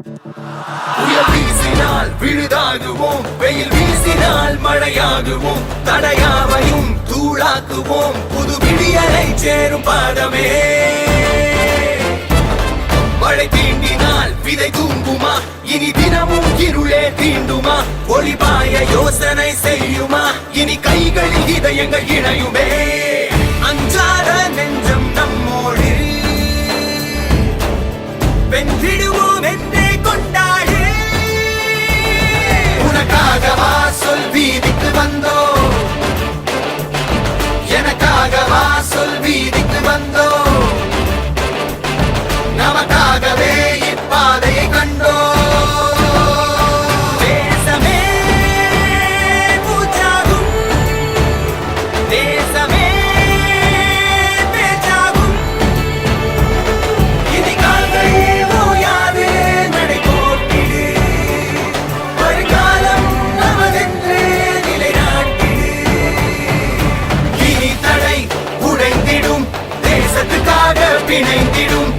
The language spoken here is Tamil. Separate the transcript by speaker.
Speaker 1: புயல் வீசினால் விழுதாகுவோம். வெயில் வீசினால் மழையாகுவோம். தடையாவையும் தூளாக்குவோம். புது விடியலை சேரும் பாடமே. மழை தீண்டினால் விதை தூங்குமா? இனி தினமும் இருளே தீண்டுமா? ஒளிபாய யோசனை செய்யுமா? இனி கைகளில் இதயங்கள் இணையுமே. அஞ்சாத நெஞ்சம் நம்மோடு வென்றிடுவோம் என்றே எனக்காகவா சொல் வீதிக்கு வந்தோ நமக்காகவே இப்பாதையை கண்டோ தேசமே பிணைந்திடும்.